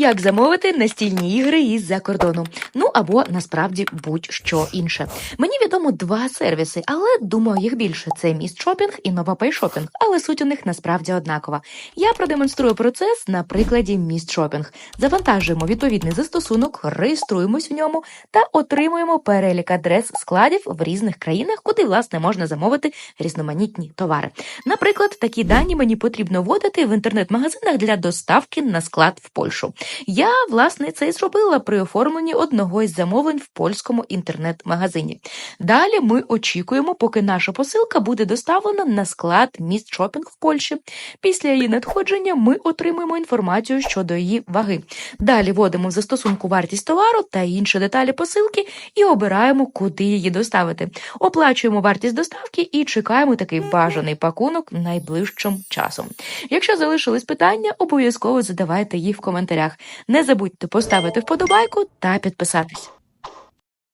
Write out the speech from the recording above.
Як замовити настільні ігри із-за кордону? Ну або насправді будь-що інше. Мені відомо два сервіси, але думаю, їх більше. Це Міст Шопінг і Новапей Шопінг, але суть у них насправді однакова. Я продемонструю процес на прикладі Міст Шопінг. Завантажуємо відповідний застосунок, реєструємось в ньому та отримуємо перелік адрес складів в різних країнах, куди власне можна замовити різноманітні товари. Наприклад, такі дані мені потрібно вводити в інтернет-магазинах для доставки на склад в Польщу. Я власне це і зробила при оформленні одного із замовлень в польському інтернет-магазині. Далі ми очікуємо, поки наша посилка буде доставлена на склад міст шопінг в Польщі. Після її надходження ми отримуємо інформацію щодо її ваги. Далі вводимо в застосунку вартість товару та інші деталі посилки і обираємо, куди її доставити. Оплачуємо вартість доставки і чекаємо такий бажаний пакунок найближчим часом. Якщо залишились питання, обов'язково задавайте їх в коментарях. Не забудьте поставити вподобайку та підписатись.